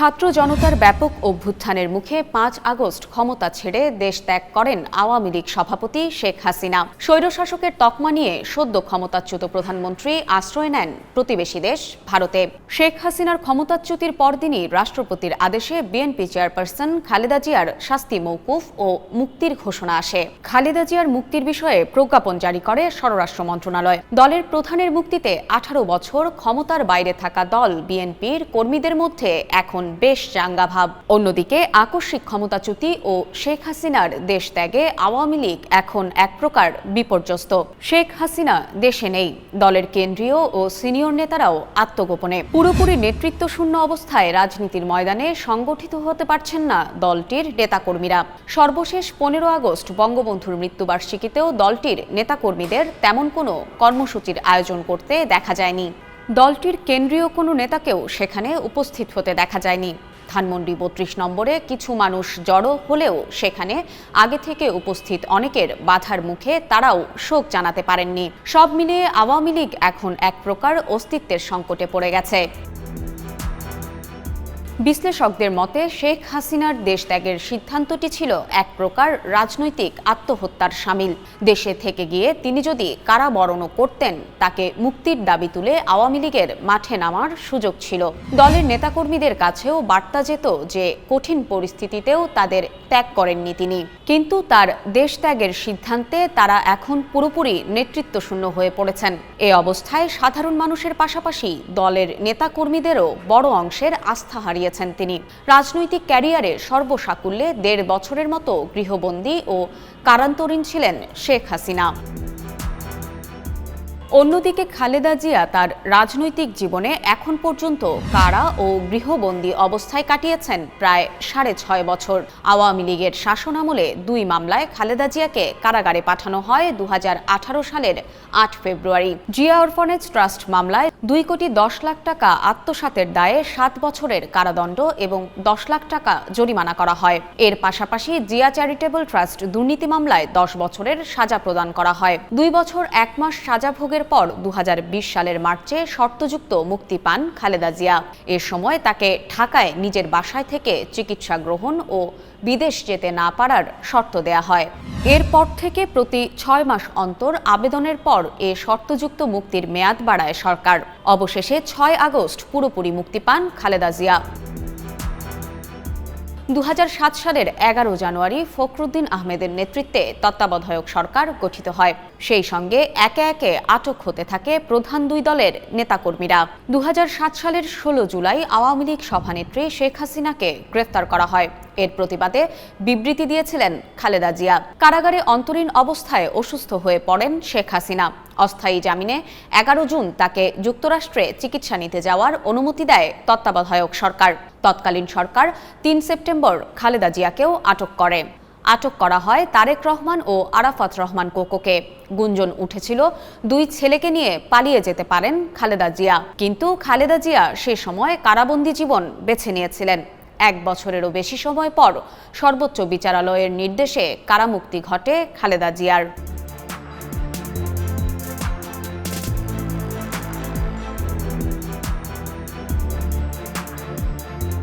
ছাত্র জনতার ব্যাপক অভ্যুত্থানের মুখে পাঁচ আগস্ট ক্ষমতা ছেড়ে দেশ ত্যাগ করেন আওয়ামী লীগ সভাপতি শেখ হাসিনা। স্বৈরশাসকের তকমা নিয়ে সদ্য ক্ষমতাচ্যুত প্রধানমন্ত্রী আশ্রয় নেন প্রতিবেশী দেশ ভারতে। শেখ হাসিনার ক্ষমতাচ্যুতির পরদিনই রাষ্ট্রপতির আদেশে বিএনপি চেয়ারপারসন খালেদা জিয়ার শাস্তি মৌকুফ ও মুক্তির ঘোষণা আসে। খালেদা জিয়ার মুক্তির বিষয়ে প্রজ্ঞাপন জারি করে স্বরাষ্ট্র মন্ত্রণালয়। দলের প্রধানের মুক্তিতে আঠারো বছর ক্ষমতার বাইরে থাকা দল বিএনপির কর্মীদের মধ্যে এখন বেশ চাঙ্গা ভাব। অন্যদিকে আকস্মিক ক্ষমতাচ্যুতি ও শেখ হাসিনার দেশ ত্যাগে আওয়ামী লীগ এখন এক প্রকার বিপর্যস্ত। শেখ হাসিনা দেশে নেই, দলের কেন্দ্রীয় ও সিনিয়র নেতারাও আত্মগোপনে। পুরোপুরি নেতৃত্ব শূন্য অবস্থায় রাজনীতির ময়দানে সংগঠিত হতে পারছেন না দলটির নেতাকর্মীরা। সর্বশেষ পনেরো আগস্ট বঙ্গবন্ধুর মৃত্যুবার্ষিকীতেও দলটির নেতাকর্মীদের তেমন কোনো কর্মসূচির আয়োজন করতে দেখা যায়নি। দলটির কেন্দ্রীয় কোনো নেতাকেও সেখানে উপস্থিত হতে দেখা যায়নি। ধানমন্ডি বত্রিশ নম্বরে কিছু মানুষ জড়ো হলেও সেখানে আগে থেকে উপস্থিত অনেকের বাধার মুখে তারাও শোক জানাতে পারেননি। সব মিলিয়ে আওয়ামী লীগ এখন এক প্রকার অস্তিত্বের সংকটে পড়ে গেছে। বিশ্লেষকদের মতে, শেখ হাসিনার দেশ ত্যাগের সিদ্ধান্তটি ছিল এক প্রকার রাজনৈতিক আত্মহত্যার সামিল। দেশে থেকে গিয়ে তিনি যদি কারাবরণও করতেন, তাকে মুক্তির দাবি তুলে আওয়ামী লীগের মাঠে নামার সুযোগ ছিল। দলের নেতাকর্মীদের কাছেও বার্তা যেত যে, কঠিন পরিস্থিতিতেও তাদের ত্যাগ করেননি তিনি। কিন্তু তার দেশ ত্যাগের সিদ্ধান্তে তারা এখন পুরোপুরি নেতৃত্বশূন্য হয়ে পড়েছেন। এ অবস্থায় সাধারণ মানুষের পাশাপাশি দলের নেতাকর্মীদেরও বড় অংশের আস্থা হারিয়ে হারিয়েছেন তিনি। রাজনৈতিক ক্যারিয়ারে সর্বসাকুল্যে দেড় বছরের মতো গৃহবন্দী ও কারান্তরীণ ছিলেন শেখ হাসিনা। অন্যদিকে খালেদা জিয়া তার রাজনৈতিক জীবনে এখন পর্যন্ত কারা ও গৃহবন্দী অবস্থায় কাটিয়েছেন প্রায় সাড়ে ছয় বছর। আওয়ামী লীগের শাসনামলে দুই মামলায় খালেদা জিয়াকে কারাগারে পাঠানো হয় দু সালের আট ফেব্রুয়ারি। জিয়া অরফনেজ ট্রাস্ট মামলায় দুই কোটি দশ লাখ টাকা আত্মসাতের দায়ে সাত বছরের কারাদণ্ড এবং দশ লাখ টাকা জরিমানা করা হয়। এর পাশাপাশি জিয়া চ্যারিটেবল ট্রাস্ট দুর্নীতি মামলায় দশ বছরের সাজা প্রদান করা হয়। দুই বছর এক মাস সাজা ভোগের পর দু সালের মার্চে শর্তযুক্ত মুক্তি পান খালেদা জিয়া। এ সময় তাকে ঢাকায় নিজের বাসায় থেকে চিকিৎসা গ্রহণ ও বিদেশ যেতে না পারার শর্ত দেয়া হয়। এরপর থেকে প্রতি ছয় মাস অন্তর আবেদনের পর এ শর্তযুক্ত মুক্তির মেয়াদ বাড়ায় সরকার। অবশেষে ছয় আগস্ট পুরোপুরি মুক্তি পান খালেদা জিয়া। দু হাজার সাত সালের এগারো জানুয়ারি ফখরুদ্দিন আহমেদের নেতৃত্বে তত্ত্বাবধায়ক সরকার গঠিত হয়। সেই সঙ্গে একে একে আটক হতে থাকে প্রধান দুই দলের নেতাকর্মীরা। দু হাজার সাত সালের ষোলো জুলাই আওয়ামী লীগ সভানেত্রী শেখ হাসিনাকে গ্রেফতার করা হয়। এর প্রতিবাদে বিবৃতি দিয়েছিলেন খালেদা জিয়া। কারাগারে অন্তরীণ অবস্থায় অসুস্থ হয়ে পড়েন শেখ হাসিনা। অস্থায়ী জামিনে এগারো জুন তাকে যুক্তরাষ্ট্রে চিকিৎসা নিতে যাওয়ার অনুমতি দেয় তত্ত্বাবধায়ক সরকার। তৎকালীন সরকার তিন সেপ্টেম্বর খালেদা জিয়াকেও আটক করে। আটক করা হয় তারেক রহমান ও আরাফাত রহমান কোকোকে। গুঞ্জন উঠেছিল, দুই ছেলেকে নিয়ে পালিয়ে যেতে পারেন খালেদা জিয়া। কিন্তু খালেদা জিয়া সে সময় কারাবন্দী জীবন বেছে নিয়েছিলেন। এক বছরেরও বেশি সময় পর সর্বোচ্চ বিচারালয়ের নির্দেশে কারামুক্তি ঘটে খালেদা জিয়ার।